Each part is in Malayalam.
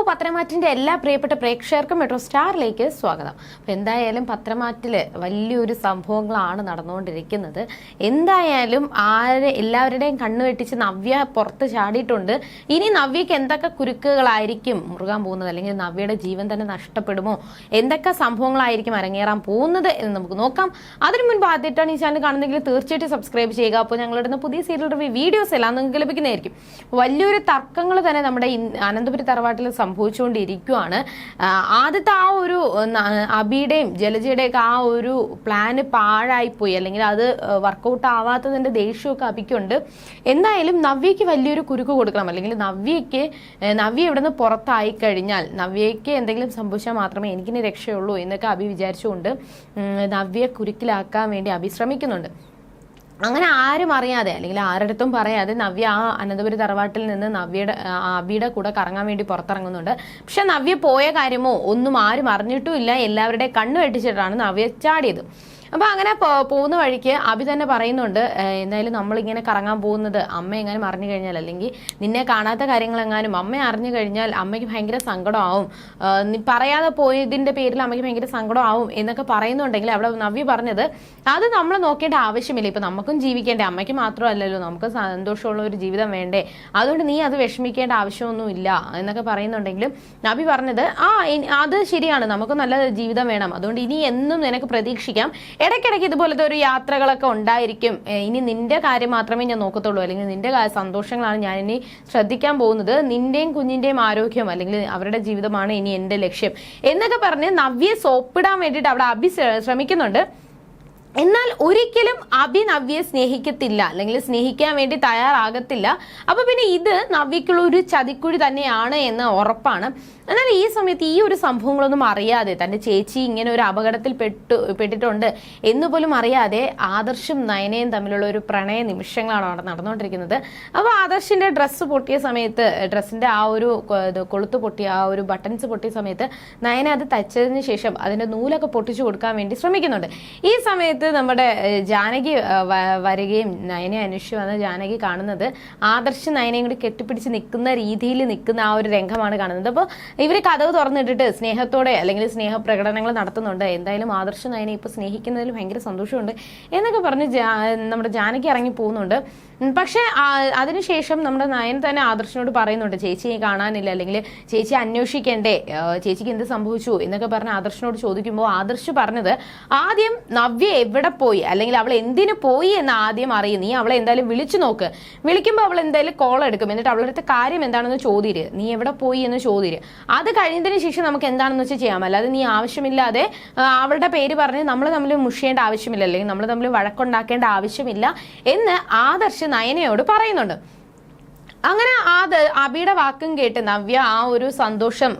അപ്പോൾ പത്രമാറ്റിന്റെ എല്ലാ പ്രിയപ്പെട്ട പ്രേക്ഷകർക്കും മെട്രോ സ്റ്റാറിലേക്ക് സ്വാഗതം. അപ്പോൾ എന്തായാലും പത്രമാറ്റിൽ വലിയൊരു സംഭവങ്ങളാണ് നടന്നുകൊണ്ടിരിക്കുന്നത്. എന്തായാലും ആരെ എല്ലാവരുടെയും കണ്ണു വെട്ടിച്ച് നവ്യ പുറത്ത് ചാടിയിട്ടുണ്ട്. ഇനി നവ്യക്ക് എന്തൊക്കെ കുരുക്കുകളായിരിക്കും മുറുകാൻ പോകുന്നത്? അല്ലെങ്കിൽ നവ്യയുടെ ജീവൻ തന്നെ നഷ്ടപ്പെടുമോ? എന്തൊക്കെ സംഭവങ്ങളായിരിക്കും അരങ്ങേറാൻ പോകുന്നത് എന്ന് നമുക്ക് നോക്കാം. അതിനു മുൻപ് ആദ്യമായിട്ടാണ് ഈ ചാനൽ കാണുന്നെങ്കിൽ തീർച്ചയായിട്ടും സബ്സ്ക്രൈബ് ചെയ്യുക. അപ്പോൾ ഞങ്ങളുടെ പുതിയ സീരിയൽ റിവ്യൂ വീഡിയോസ് എല്ലാം നിങ്ങൾക്ക് ലഭിക്കുന്നതായിരിക്കും വലിയൊരു തർക്കങ്ങൾ തന്നെ നമ്മുടെ അനന്തപുരി തറവാട്ടിൽ സംഭവിച്ചുകൊണ്ടിരിക്കുകയാണ് ആദ്യത്തെ ആ ഒരു അബിയുടെയും ജലജയുടെയൊക്കെ ആ ഒരു പ്ലാന് പാഴായിപ്പോയി. അല്ലെങ്കിൽ അത് വർക്കൗട്ട് ആവാത്തതിന്റെ ദേഷ്യമൊക്കെ അബിക്കുണ്ട്. എന്തായാലും നവ്യയ്ക്ക് വലിയൊരു കുരുക്ക് കൊടുക്കണം. അല്ലെങ്കിൽ നവ്യയ്ക്ക് നവ്യ ഇവിടെ നിന്ന് പുറത്തായി കഴിഞ്ഞാൽ നവ്യയ്ക്ക് എന്തെങ്കിലും സംഭവിച്ചാൽ മാത്രമേ എനിക്കിനി രക്ഷയുള്ളൂ എന്നൊക്കെ അബി വിചാരിച്ചുകൊണ്ട് നവ്യ കുരുക്കിലാക്കാൻ വേണ്ടി അബി ശ്രമിക്കുന്നുണ്ട്. അങ്ങനെ ആരും അറിയാതെ അല്ലെങ്കിൽ ആരടുത്തും പറയാതെ നവ്യ ആ അനന്തപുരി തറവാട്ടിൽ നിന്ന് നവ്യയുടെ അബിയുടെ കൂടെ കറങ്ങാൻ വേണ്ടി പുറത്തിറങ്ങുന്നുണ്ട്. പക്ഷെ നവ്യ പോയ കാര്യമോ ഒന്നും ആരും അറിഞ്ഞിട്ടുമില്ല. എല്ലാവരുടെയും എല്ലാവരുടെ കണ്ണു വെട്ടിച്ചിട്ടാണ് നവ്യ ചാടിയത്. അപ്പൊ അങ്ങനെ പോകുന്ന വഴിക്ക് അബി തന്നെ പറയുന്നുണ്ട് എന്തായാലും നമ്മൾ ഇങ്ങനെ കറങ്ങാൻ പോകുന്നത് അമ്മ എങ്ങാനും അറിഞ്ഞു കഴിഞ്ഞാൽ അല്ലെങ്കിൽ നിന്നെ കാണാത്ത കാര്യങ്ങൾ എങ്ങാനും അമ്മ അറിഞ്ഞു കഴിഞ്ഞാൽ അമ്മയ്ക്ക് ഭയങ്കര സങ്കടമാവും. നീ പറയാതെ പോയതിന്റെ പേരിൽ അമ്മയ്ക്ക് ഭയങ്കര സങ്കടമാവും എന്നൊക്കെ പറയുന്നുണ്ടെങ്കിൽ അവിടെ നവ്യ പറഞ്ഞത് അത് നമ്മൾ നോക്കേണ്ട ആവശ്യമില്ല. ഇപ്പൊ നമുക്കും ജീവിക്കേണ്ടേ. അമ്മയ്ക്ക് മാത്രമല്ലല്ലോ. നമുക്ക് സന്തോഷമുള്ള ഒരു ജീവിതം വേണ്ടേ. അതുകൊണ്ട് നീ അത് വിഷമിക്കേണ്ട ആവശ്യമൊന്നുമില്ല എന്നൊക്കെ പറയുന്നുണ്ടെങ്കിലും നബി പറഞ്ഞത് ആ അത് ശരിയാണ്. നമുക്ക് നല്ല ജീവിതം വേണം. അതുകൊണ്ട് ഇനി എന്നും നിനക്ക് പ്രതീക്ഷിക്കാം. ഇടയ്ക്കിടയ്ക്ക് ഇതുപോലത്തെ ഒരു യാത്രകളൊക്കെ ഉണ്ടായിരിക്കും. ഇനി നിന്റെ കാര്യം മാത്രമേ ഞാൻ നോക്കത്തുള്ളൂ. അല്ലെങ്കിൽ നിന്റെ സന്തോഷങ്ങളാണ് ഞാൻ ഇനി ശ്രദ്ധിക്കാൻ പോകുന്നത്. നിന്റെയും കുഞ്ഞിന്റെയും ആരോഗ്യം അല്ലെങ്കിൽ അവരുടെ ജീവിതമാണ് ഇനി എന്റെ ലക്ഷ്യം. എന്നൊക്കെ പറഞ്ഞ് നവ്യെ സോപ്പിടാൻ വേണ്ടിയിട്ട് അവിടെ അഭി ശ്രമിക്കുന്നുണ്ട്. എന്നാൽ ഒരിക്കലും അഭി നവ്യെ സ്നേഹിക്കത്തില്ല അല്ലെങ്കിൽ സ്നേഹിക്കാൻ വേണ്ടി തയ്യാറാകത്തില്ല. അപ്പൊ പിന്നെ ഇത് നവ്യക്കുള്ള ഒരു ചതിക്കുഴി തന്നെയാണ് എന്ന് ഉറപ്പാണ്. എന്നാൽ ഈ സമയത്ത് ഈ ഒരു സംഭവങ്ങളൊന്നും അറിയാതെ തന്റെ ചേച്ചി ഇങ്ങനെ ഒരു അപകടത്തിൽ പെട്ടു പെട്ടിട്ടുണ്ട് എന്ന് പോലും അറിയാതെ ആദർശും നയനയും തമ്മിലുള്ള ഒരു പ്രണയ നിമിഷങ്ങളാണ് അവിടെ നടന്നുകൊണ്ടിരിക്കുന്നത്. അപ്പോൾ ആദർശിന്റെ ഡ്രസ്സ് പൊട്ടിയ സമയത്ത് ഡ്രസ്സിന്റെ ആ ഒരു കൊളുത്ത് പൊട്ടിയ ആ ഒരു ബട്ടൺസ് പൊട്ടിയ സമയത്ത് നയന അത് തച്ചതിന് ശേഷം അതിന്റെ നൂലൊക്കെ പൊട്ടിച്ചു കൊടുക്കാൻ വേണ്ടി ശ്രമിക്കുന്നുണ്ട്. ഈ സമയത്ത് നമ്മുടെ ജാനകി വരികയും നയനെ അന്വേഷിച്ച് വന്ന ജാനകി കാണുന്നത് ആദർശ നയനയും കൂടി കെട്ടിപ്പിടിച്ച് നിൽക്കുന്ന രീതിയിൽ നിൽക്കുന്ന ആ ഒരു രംഗമാണ് കാണുന്നത്. അപ്പോൾ ഇവർ കഥവ് തുറന്നിട്ടിട്ട് സ്നേഹത്തോടെ അല്ലെങ്കിൽ സ്നേഹ പ്രകടനങ്ങൾ നടത്തുന്നുണ്ട്. എന്തായാലും ആദർശ നയനെ ഇപ്പോൾ സ്നേഹിക്കുന്നതിൽ ഭയങ്കര സന്തോഷമുണ്ട് എന്നൊക്കെ പറഞ്ഞ് നമ്മുടെ ജാനകി ഇറങ്ങി പോകുന്നുണ്ട്. പക്ഷേ അതിനുശേഷം നമ്മുടെ നയൻ തന്നെ ആദർശനോട് പറയുന്നുണ്ട് ചേച്ചിയെ കാണാനില്ല. അല്ലെങ്കിൽ ചേച്ചി അന്വേഷിക്കണ്ടേ? ചേച്ചിക്ക് എന്ത് സംഭവിച്ചു? എന്നൊക്കെ പറഞ്ഞ് ആദർശനോട് ചോദിക്കുമ്പോൾ ആദർശ് പറഞ്ഞത് ആദ്യം നവ്യ എവിടെ പോയി? അല്ലെങ്കിൽ അവൾ എന്തിനു പോയി എന്ന് ആദ്യം അറിയും. നീ അവളെ എന്തായാലും വിളിച്ചു നോക്ക്. വിളിക്കുമ്പോൾ അവൾ എന്തായാലും കോൾ എടുക്കും. എന്നിട്ട് അവളുടെ കാര്യം എന്താണെന്ന് ചോദിര്. നീ എവിടെ പോയി എന്ന് ചോദിര്. അത് കഴിഞ്ഞതിന് ശേഷം നമുക്ക് എന്താണെന്ന് വെച്ചാൽ ചെയ്യാം. അല്ലാതെ നീ ആവശ്യമില്ലാതെ അവളുടെ പേര് പറഞ്ഞ് നമ്മൾ തമ്മിൽ മുഷിയേണ്ട ആവശ്യമില്ല. അല്ലെങ്കിൽ നമ്മൾ തമ്മിൽ വഴക്കുണ്ടാക്കേണ്ട ആവശ്യമില്ല എന്ന് ആദർശ് നയനയോട് പറയുന്നുണ്ട്. അങ്ങനെ ദ- അബിയുടെ വാക്കും കേട്ട് നവ്യ ആ ഒരു സന്തോഷം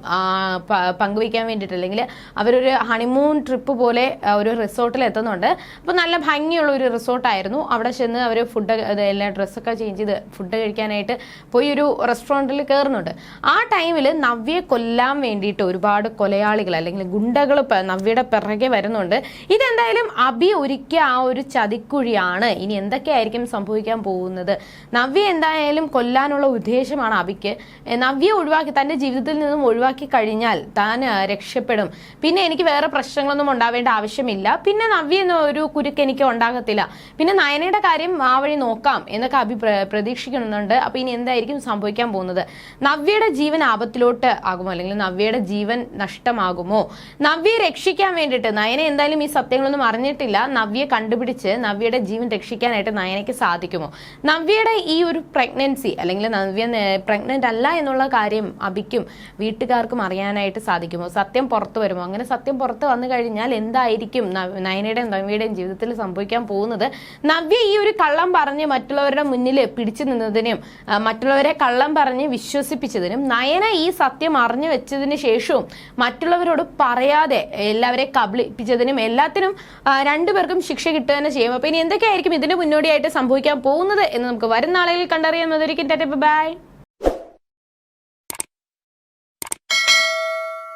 പങ്കുവയ്ക്കാൻ വേണ്ടിയിട്ട് അല്ലെങ്കിൽ അവരൊരു ഹണിമൂൺ ട്രിപ്പ് പോലെ ഒരു റിസോർട്ടിൽ എത്തുന്നുണ്ട്. അപ്പോൾ നല്ല ഭംഗിയുള്ള ഒരു റിസോർട്ടായിരുന്നു അവിടെ ചെന്ന് അവർ ഫുഡ് എല്ലാം ഡ്രസ്സൊക്കെ ചേഞ്ച് ചെയ്ത് ഫുഡ് കഴിക്കാനായിട്ട് പോയി ഒരു റെസ്റ്റോറന്റിൽ കയറുന്നുണ്ട് ആ ടൈമിൽ നവ്യയെ കൊല്ലാൻ വേണ്ടിയിട്ട് ഒരുപാട് കൊലയാളികൾ അല്ലെങ്കിൽ ഗുണ്ടകൾ നവ്യയുടെ പിറകെ വരുന്നുണ്ട്. ഇതെന്തായാലും അബി ഒരിക്കൽ ആ ഒരു ചതിക്കുഴിയാണ്. ഇനി എന്തൊക്കെയായിരിക്കും സംഭവിക്കാൻ പോകുന്നത്? നവ്യ എന്തായാലും കൊല്ലാനുള്ള ഉദ്ദേശമാണ് അബിക്ക്. നവ്യെ ഒഴിവാക്കി തന്റെ ജീവിതത്തിൽ നിന്നും ഒഴിവാക്കി കഴിഞ്ഞാൽ താൻ രക്ഷപ്പെടും. പിന്നെ എനിക്ക് വേറെ പ്രശ്നങ്ങളൊന്നും ഉണ്ടാവേണ്ട ആവശ്യമില്ല. പിന്നെ നവ്യ എന്ന ഒരു കുരുക്ക് എനിക്ക് ഉണ്ടാകത്തില്ല. പിന്നെ നയനയുടെ കാര്യം ആ വഴി നോക്കാം എന്നൊക്കെ അഭി പ്ര- പ്രതീക്ഷിക്കുന്നുണ്ട്. അപ്പൊ ഇനി എന്തായിരിക്കും സംഭവിക്കാൻ പോകുന്നത്? നവ്യയുടെ ജീവൻ ആപത്തിലോട്ട് ആകുമോ? അല്ലെങ്കിൽ നവ്യയുടെ ജീവൻ നഷ്ടമാകുമോ? നവ്യയെ രക്ഷിക്കാൻ വേണ്ടിയിട്ട് നയന എന്തായാലും ഈ സത്യങ്ങളൊന്നും അറിഞ്ഞിട്ടില്ല. നവ്യയെ കണ്ടുപിടിച്ച് നവ്യയുടെ ജീവൻ രക്ഷിക്കാനായിട്ട് നയനയ്ക്ക് സാധിക്കുമോ? നവ്യയുടെ ഈ ഒരു പ്രഗ്നൻസി അല്ലെങ്കിൽ നവ്യ പ്രഗ്നന്റ് അല്ല എന്നുള്ള കാര്യം അബിക്കും വീട്ടുകാർക്കും അറിയാനായിട്ട് സാധിക്കുമോ? സത്യം പുറത്തു വരുമോ? അങ്ങനെ സത്യം പുറത്ത് വന്നു കഴിഞ്ഞാൽ എന്തായിരിക്കും നയനയുടെയും നവ്യയുടെയും ജീവിതത്തിൽ സംഭവിക്കാൻ പോകുന്നത്? നവ്യ ഈ ഒരു കള്ളം പറഞ്ഞ് മറ്റുള്ളവരുടെ മുന്നിൽ പിടിച്ചു നിന്നതിനും മറ്റുള്ളവരെ കള്ളം പറഞ്ഞ് വിശ്വസിപ്പിച്ചതിനും നയന ഈ സത്യം അറിഞ്ഞു വെച്ചതിന് ശേഷവും മറ്റുള്ളവരോട് പറയാതെ എല്ലാവരെ കബളിപ്പിച്ചതിനും എല്ലാത്തിനും രണ്ടുപേർക്കും ശിക്ഷ കിട്ടുക തന്നെ ചെയ്യും അപ്പൊ ഇനി എന്തൊക്കെയായിരിക്കും ഇതിന് മുന്നോടിയായിട്ട് സംഭവിക്കാൻ പോകുന്നത് എന്ന് നമുക്ക് വരും നാളുകളിൽ കണ്ടറിയാൻ bye bye.